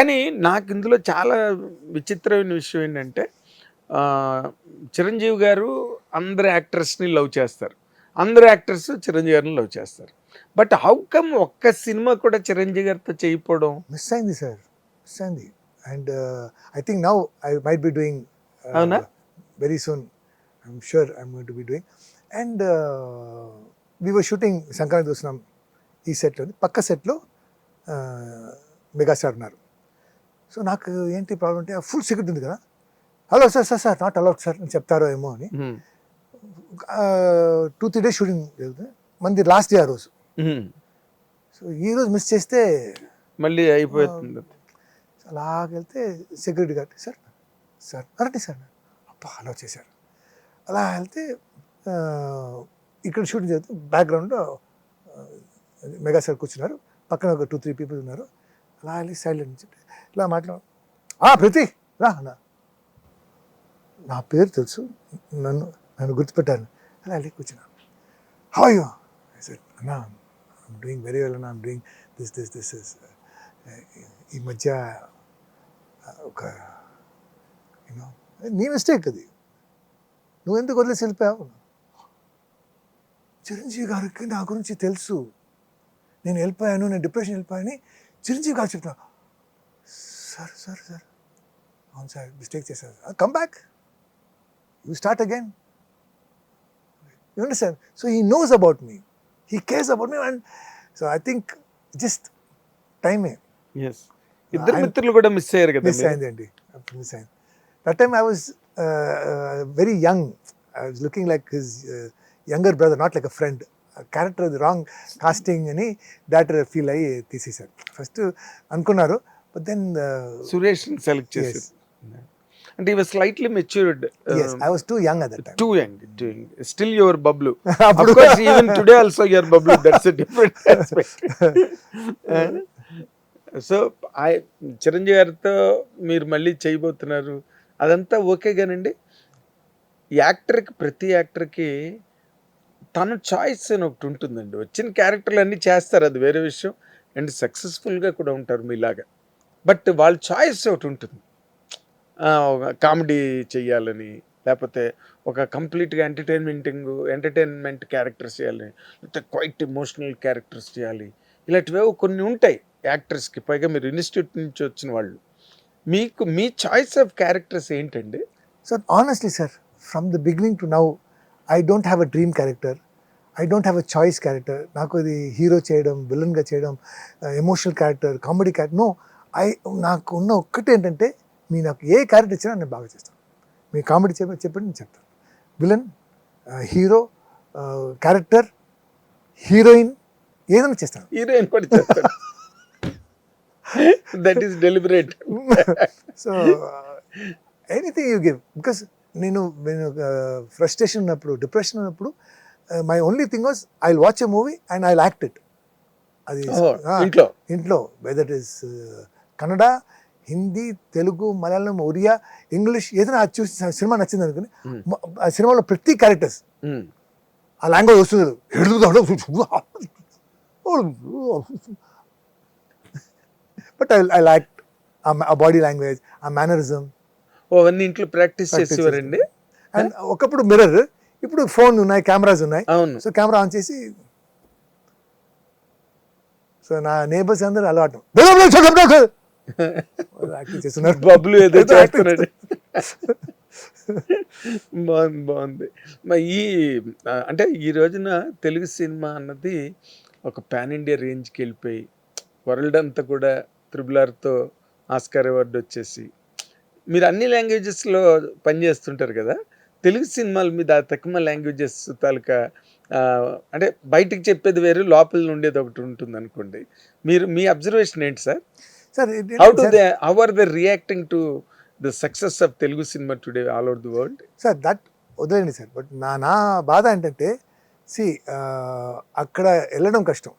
కానీ నాకు ఇందులో చాలా విచిత్రమైన విషయం ఏంటంటే చిరంజీవి గారు అందరు యాక్టర్స్ని లవ్ చేస్తారు. అందరు యాక్టర్స్ చిరంజీవి గారిని లవ్ చేస్తారు. బట్ హౌ కమ్ ఒక్క సినిమా కూడా చిరంజీవి గారితో చేయకపోవడం? మిస్ అయింది సార్. మిస్ అయింది. And I think now I might be doing అవునా? Very soon. I'm sure I'm going to be doing. And we were shooting Sankranti చూసినాం ఈ సెట్లో పక్క సెట్లో మెగాస్టార్ ఉన్నారు. సో నాకు ఏంటి ప్రాబ్లం అంటే ఫుల్ సీక్రెట్ ఉంది కదా. Hello sir sir sir not allowed sir అని చెప్తారో ఏమో అని. టూ త్రీ డేస్ షూటింగ్ జరుగుతుంది మంది లాస్ట్ డే ఆ రోజు. సో ఈ రోజు మిస్ చేస్తే మళ్ళీ అయిపోతుంది అలాగెళ్తే సెక్యూరిటీ గార్డ్ సార్ సార్ అరండి సార్ అబ్బా అలా చేశారు. అలా వెళ్తే ఇక్కడ షూటింగ్ జరుగుతుంది. బ్యాక్గ్రౌండ్లో మెగా సార్ కూర్చున్నారు. పక్కన ఒక టూ త్రీ పీపుల్ ఉన్నారు. అలా వెళ్ళి సైలెంట్ ఇలా మాట్లాడు. ఆ ప్రతి రా అన్న నా పేరు తెలుసు. నన్ను నన్ను గుర్తుపెట్టాను అలా వెళ్ళి కూర్చున్నాను హాయ్ అన్నా ఐమ్ డూయింగ్ వెరీ వెల్ అన్నా. I'm doing this this this is ఈ మధ్య ఒక యూనో నీ మిస్టేక్ అది. నువ్వు ఎందుకు వదిలేసి వెళ్ళిపోయావు? చిరంజీవి గారికి నా గురించి తెలుసు. నేను వెళ్ళిపోయాను నేను డిప్రెషన్ వెళ్ళిపోయాను చిరంజీవి గారు చెప్తున్నాను సార్ సార్ సార్. అవును సార్ మిస్టేక్ చేశాను. Come back you start again you understand so he knows about me he cares about me and so I think just టైమే ఇద్దరు మిత్రులు కూడా మిస్ అయ్యారు కదా మిస్ మీరు. అయిందండి అప్పుడు మిస్ అయింది. That time I was very young I was looking like his younger brother not like a friend character wrong casting అని డైరెక్టర్ ఫీల్ అయ్యి తీసేశారు. ఫస్ట్ అనుకున్నారు. బట్ దెన్ సురేష్ సెలెక్ట్ చేశారు. అంటే ఇవి slightly matured I was too young at that too young too young still your Bablu అప్పుడు even today also your Bablu that's different so I Chiranjeevi గారితో మీరు మళ్ళీ చేయబోతున్నారు. అదంతా ఓకే గానండి యాక్టర్కి ప్రతి యాక్టర్కి తన చాయిస్ అని ఒకటి ఉంటుందండి. వచ్చిన క్యారెక్టర్లు అన్నీ చేస్తారు అది వేరే విషయం. అండ్ సక్సెస్ఫుల్గా కూడా ఉంటారు మీలాగా. బట్ వాళ్ళ చాయిస్ ఒకటి ఉంటుంది. కామెడీ చెయ్యాలని లేకపోతే ఒక కంప్లీట్గా ఎంటర్టైన్మెంటింగ్ ఎంటర్టైన్మెంట్ క్యారెక్టర్స్ చేయాలి లేకపోతే క్వైట్ ఎమోషనల్ క్యారెక్టర్స్ చేయాలి ఇలాంటివేవో కొన్ని ఉంటాయి యాక్టర్స్కి. పైగా మీరు ఇన్స్టిట్యూట్ నుంచి వచ్చిన వాళ్ళు. మీకు మీ చాయిస్ ఆఫ్ క్యారెక్టర్స్ ఏంటండి? Sir honestly sir from the beginning to now I don't have a dream character I don't have a choice character నాకు ఇది హీరో చేయడం విలన్గా చేయడం emotional character comedy character no I నాకు ఉన్న ఒక్కటి ఏంటంటే మీ నాకు ఏ క్యారెక్టర్ ఇచ్చినా నేను బాగా చేస్తాను. మీ కామెడీ చెప్ప చెప్పండి నేను చెప్తాను. విలన్ హీరో క్యారెక్టర్ హీరోయిన్ ఏదైనా చేస్తాను. హీరోయిన్ కూడా that is deliberate so anything you give because నేను నేను ఫ్రస్ట్రేషన్ ఉన్నప్పుడు డిప్రెషన్ ఉన్నప్పుడు my only thing was I watch a movie and I act it అది ఇంట్లో? ఇంట్లో. Whether is Kannada Hindi Telugu Malayalam Oriya English ఏదైనా అది చూసి సినిమా నచ్చింది అనుకుని ఆ సినిమాలో ప్రతి క్యారెక్టర్స్. ఆ లాంగ్వేజ్ వస్తుంది బట్ ఐ ఐ లైక్ ఆ బాడీ లాంగ్వేజ్ ఆ మేనరిజం ఓ అవన్నీ ఇంట్లో ప్రాక్టీస్ చేసేవారండి? అండ్ ఒకప్పుడు మిర్రర్ ఇప్పుడు ఫోన్ ఉన్నాయి కెమెరాస్ ఉన్నాయి. సో కెమెరా ఆన్ చేసి సో నా నేబర్స్ అందరూ అలవాటు. చేస్తున్నారు బబ్లు ఏదో చేస్తున్నాడు బాగుంది బాగుంది మరి ఈ అంటే ఈ రోజున తెలుగు సినిమా అన్నది ఒక పాన్ ఇండియా రేంజ్కి వెళ్ళిపోయి వరల్డ్ అంతా కూడా త్రిబుల్ ఆర్తో ఆస్కార్ అవార్డు వచ్చేసి మీరు అన్ని లాంగ్వేజెస్లో పనిచేస్తుంటారు కదా? తెలుగు సినిమాల మీద తక్కువ లాంగ్వేజెస్ తాలూకా అంటే బయటికి చెప్పేది వేరు లోపల ఉండేది ఒకటి ఉంటుంది అనుకోండి. మీరు మీ అబ్జర్వేషన్ ఏంటి sir? Sir how do they how are they reacting to the success of Telugu cinema today all over the world sir that వదిలేండి సార్ బట్ నా నా బాధ ఏంటంటే సి అక్కడ వెళ్ళడం కష్టం.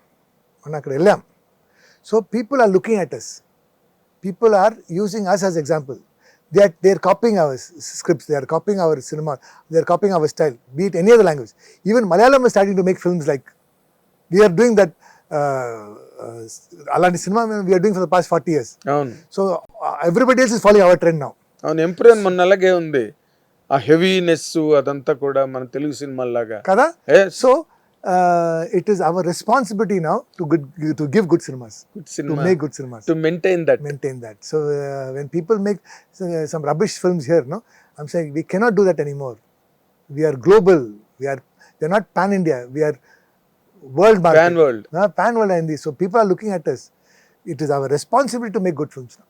మనం అక్కడ వెళ్ళాం. So people are looking at us people are using us as example they are they are copying our scripts they are copying our cinema they are copying our style beat any other language even Malayalam starting to make films like we are doing that uh, అలాంటి cinema we're doing for the past forty years అవును. So everybody else is following our trend now అవును improve మొన్న అలాగే ఉంది. ఆ heaviness అదంతా కూడా మన తెలుగు సినిమాలాగా కదా? So it is our responsibility now to good to give good cinemas good cinema make good cinemas to maintain that maintain that. So uh, when people make uh, some rubbish films here, no, I'm saying we cannot do that anymore. We are global. We are. They're not world market. Pan world Uh, pan world Hindi. So people are looking at us. It is our responsibility to make good films now.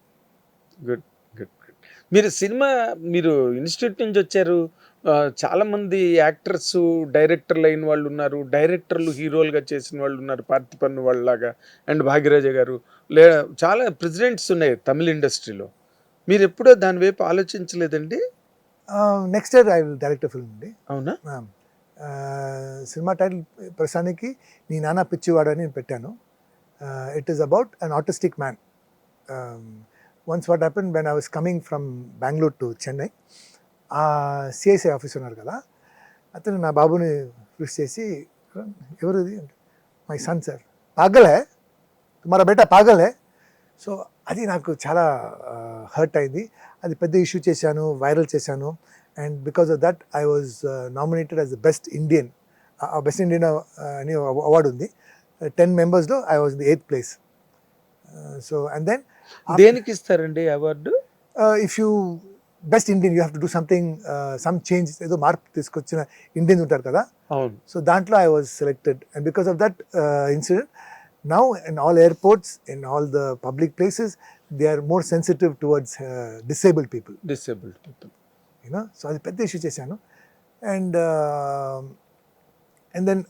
Good good good మీరు cinema మీరు institute నుంచి వచ్చారు ఆ, చాలా మంది actors డైరెక్టర్లు అయిన వాళ్ళు ఉన్నారు డైరెక్టర్లు హీరోలుగా చేసిన వాళ్ళు ఉన్నారు పార్థిపన్ను వాళ్ళలాగా అండ్ భాగ్యరాజ గారు లే చాలా ప్రెసిడెంట్స్ ఉన్నాయి తమిళ ఇండస్ట్రీలో మీరు ఎప్పుడో దాని వైపు ఆలోచించలేదండి year I will direct a film. Andy. అవునా సినిమా టైటిల్ ప్రస్తుతానికి నీ నాన్న పిచ్చివాడు అని నేను పెట్టాను. It is about an autistic man once what happen when I was coming from Bengaluru to Chennai uh ICICI um, office ఉన్నారు కదా అతను నా బాబుని కృషి చేసి ఎవరు ఇది మై సన్ సార్ పాగలే? తుమారా బేటా పాగలే? సో అది నాకు చాలా హర్ట్ అయింది. అది పెద్ద ఇష్యూ చేశాను వైరల్ చేశాను. And because of that I was nominated as the best Indian best Indian అని అవార్డు ఉంది. టెన్ మెంబర్స్లో I was the eighth place so and then దేనికి ఇస్తారండి award if you best Indian you have to do something some change ఏదో మార్పు తీసుకొచ్చిన Indians ఉంటారు కదా? So దాంట్లో I was selected, and because of that uh, incident, now in all airports, in all the public places, they are more sensitive towards uh, disabled people. Disabled people you know so అది పెద్ద issue చేశాను. And and then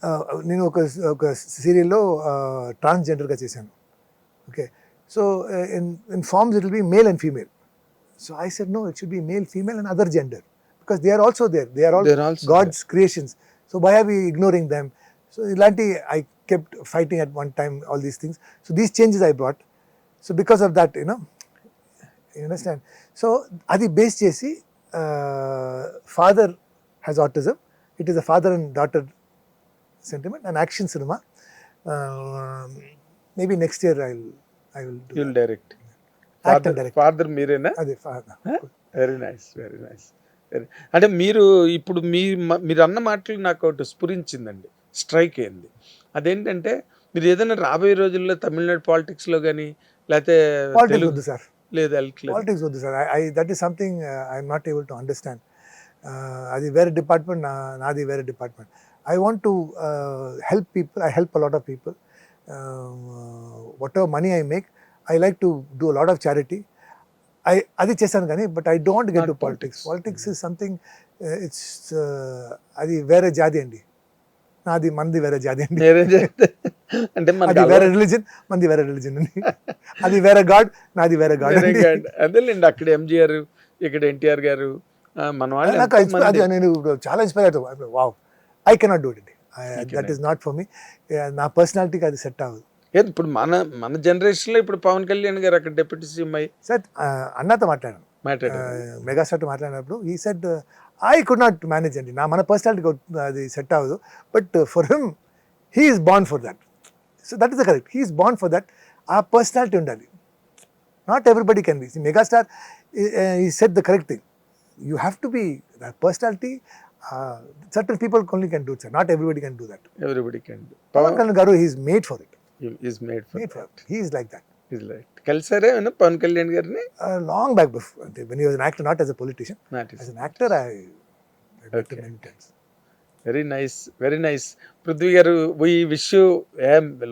నేను ఒక ఒక సీరియల్లో ట్రాన్స్జెండర్గా చేశాను. Okay. So in forms it will be male and female. So I said no it should be male female and other gender. Because they are also there. They are all God's creations so by he ignoring them? So ఇలాంటి I kept fighting at one time all these things. So these changes I bought so because of that you know you understand? So అది base చేసి Uh, father has autism. It is a father and daughter sentiment, an action cinema. Um, maybe next year I'll I will do. You'll direct. Father మీరేనా Adi father. Very nice very nice అంటే మీరు ఇప్పుడు మీ మీరు అన్న మాటలు నాకు ఒకటి స్ఫురించిందండి strike అయింది అదేంటంటే మీరు ఏదైనా రాబోయే రోజుల్లో తమిళనాడు పాలిటిక్స్లో కానీ లేకపోతే తెలుగు సార్ లేదు పాలిటిక్స్ వద్దు sir. I that is something I'm not able to understand అది వేరే డిపార్ట్మెంట్ నా నాది వేరే department. I want to help people I help lot of people whatever money I make I like to do lot of charity I అది చేశాను కానీ but I don't get to politics politics. Politics is something it's అది వేరే జాతి అండి. నాది మనది వేరే జాతి అండి. అంటే అది వేరే రిలీజన్ మనది వేరే రిలీజన్ అండి. అది వేరే గాడ్ నాది వేరే గాడ్. అదేలేండి అక్కడ ఎంజిఆర్ ఇక్కడ ఎన్టీఆర్ గారు మన వాళ్ళు అది నేను చాలా ఇన్స్పైర్ అవుతాను. Wow I cannot do it. That is not for me నా పర్సనాలిటీకి అది సెట్ అవ్వదు. ఏది ఇప్పుడు మన మన జనరేషన్లో ఇప్పుడు పవన్ కళ్యాణ్ గారు అక్కడ డిప్యూటీ సీఎం అయ్యి సార్ అన్నతో మాట్లాడాను. మాట్లాడారు. మెగాస్టార్ మాట్లాడినప్పుడు ఈ set I could not manage అండి నా మన పర్సనాలిటీకి అది సెట్ అవ్వదు but for him he is born for that so that is the correct he is born for that ఆ పర్సనాలిటీ ఉండాలి not everybody can be megastar ఈ set the correct thing you have to be that personality certain people only can do sir not everybody can do that everybody can Pawan Kalyan garu he's made for it is made for made for he is like that is like కలిసారే Pawan Kalyan గారిని? Long back before అంటే when used actor not as a politician not as an actor I. Very nice very nice Prithvi garu we wish you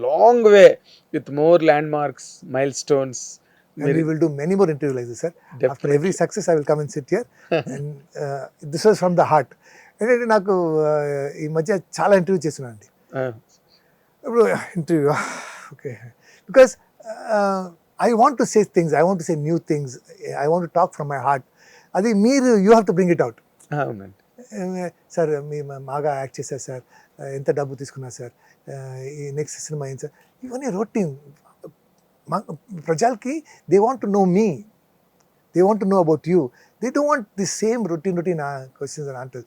long way with more landmarks milestones And we will do many more interviews like this, sir. After every success, I will come and sit here. and uh, this was from the heart. ఏంటంటే నాకు uh, ఈ మధ్య చాలా interview చేస్తున్నాను అండి ఇప్పుడు interview okay because I want to say things I want to say new things I want to talk from my heart అది మీరు you have to bring it out sir మీ బాగా యాక్ట్ చేశారు సార్ ఎంత డబ్బు తీసుకున్నారు సార్ ఈ next cinema ఏంటి sir ఇవన్నీ రొటీన్ ప్రజలకి they want to know me they want to know about you they don't want the same routine routine questions and answers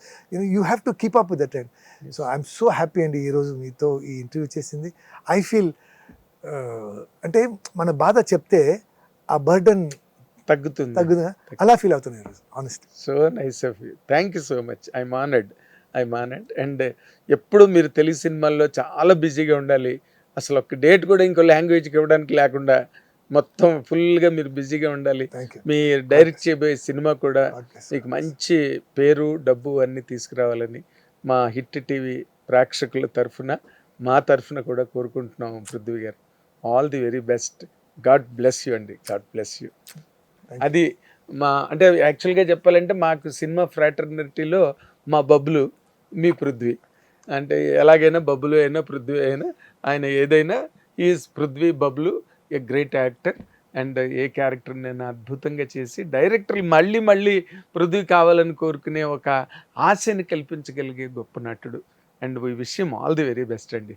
you have to keep up with that and so I'm so happy అండి ఈరోజు మీతో ఈ interview చేసింది. I feel అంటే మన బాధ చెప్తే ఆ బర్డన్ తగ్గుతుంది. తగ్గుదా అలా ఫీల్ అవుతున్నాయి honest so nice of you thank you so much I honoured I honoured and ఎప్పుడు మీరు తెలుగు సినిమాల్లో చాలా బిజీగా ఉండాలి. అసలు ఒక డేట్ కూడా ఇంకో లాంగ్వేజ్కి ఇవ్వడానికి లేకుండా మొత్తం ఫుల్గా మీరు బిజీగా ఉండాలి. మీ డైరెక్ట్ చేయబోయే సినిమా కూడా మీకు మంచి పేరు డబ్బు అన్నీ తీసుకురావాలని మా హిట్ టీవీ ప్రేక్షకుల తరఫున మా తరఫున కూడా కోరుకుంటున్నాం Prithvi garu. All the very best. God bless you అండి. God bless you. అది మా అంటే యాక్చువల్గా చెప్పాలంటే మాకు సినిమా ఫ్రాటర్నిటీలో మా బబ్బులు మీ పృథ్వీ. అంటే ఎలాగైనా బబ్బులు అయినా పృథ్వీ అయినా ఆయన ఏదైనా is Prithvi Bablu a great actor. And a character నేను అద్భుతంగా చేసి డైరెక్టర్లు మళ్ళీ మళ్ళీ పృథ్వీ కావాలని కోరుకునే ఒక ఆశని కల్పించగలిగే గొప్ప నటుడు. అండ్ వీ విషయం ఆల్ ది వెరీ బెస్ట్ అండి.